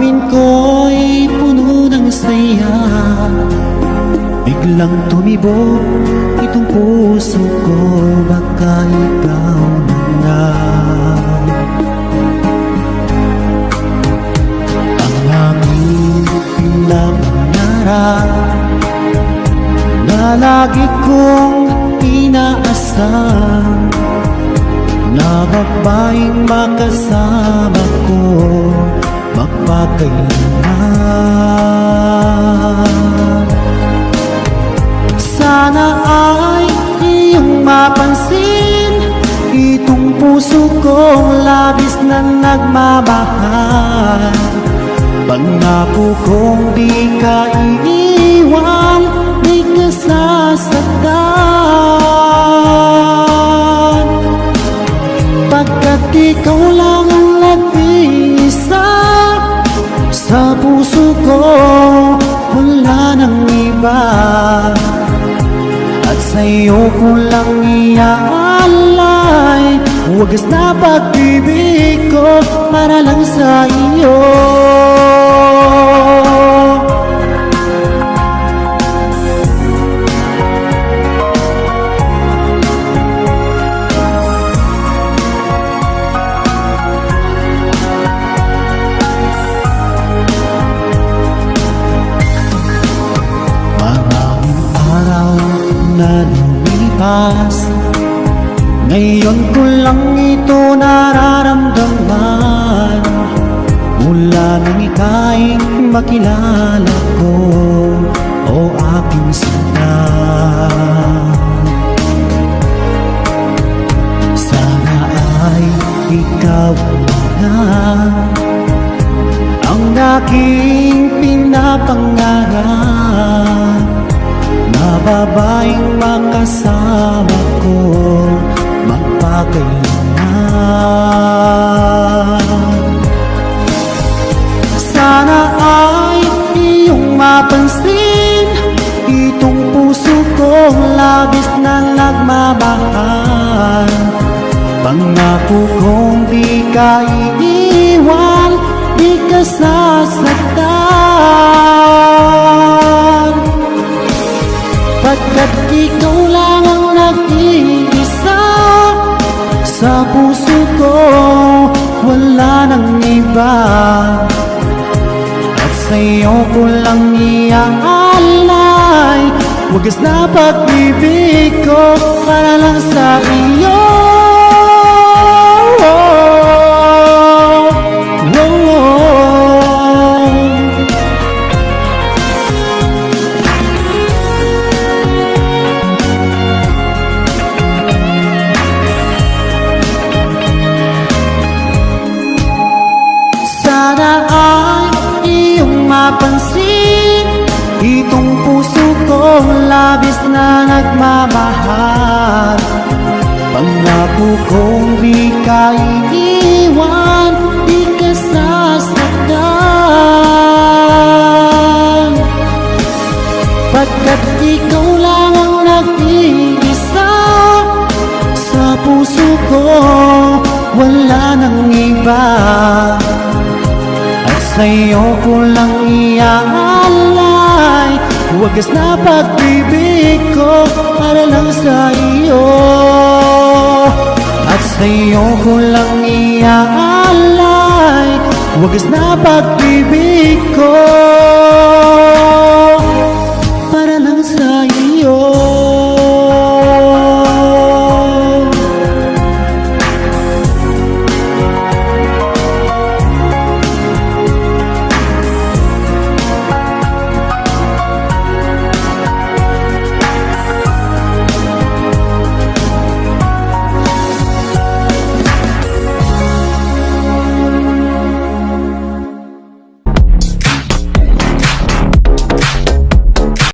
ko'y puno ng saya. Biglang tumibo itong puso ko Baka ikaw na nga Ang aming pinapangarap Na lagi kong inaasam Na babaeng makasama ko Magpakailanman Sana ay iyong mapansin Itong puso kong labis na nagmamahal. Pangako kong di ka iiwan ko lang iaalay Wagas na pag-ibig ko para lang sa iyo. Maraming araw na lumipas Ngayon ko lang ito nararamdaman. Mula nang ika'y makilala ko O aking sinta Sana ay ikaw na. Ang aking pinapangarap. Na makasama ko magpakailanman Sana ay iyong mapansin Itong puso kong labis na nagmamahal. Pangako kong di ka iiwan Di ka sasaktan iba At sa'yo ko lang iaalay. Wagas na pag-ibig ko para lang sa iyo mapansin Itong puso kong labis na nagmamahal. Pangako kong di ka iiwan Di ka sasaktan. Pagkat ikaw lang ang nag-iisa Sa puso ko wala nang iba sa'yo ko lang iaalay. Wagas na pag-ibig ko para lang sa iyo At sa'yo ko lang iaalay. Wagas na pag-ibig ko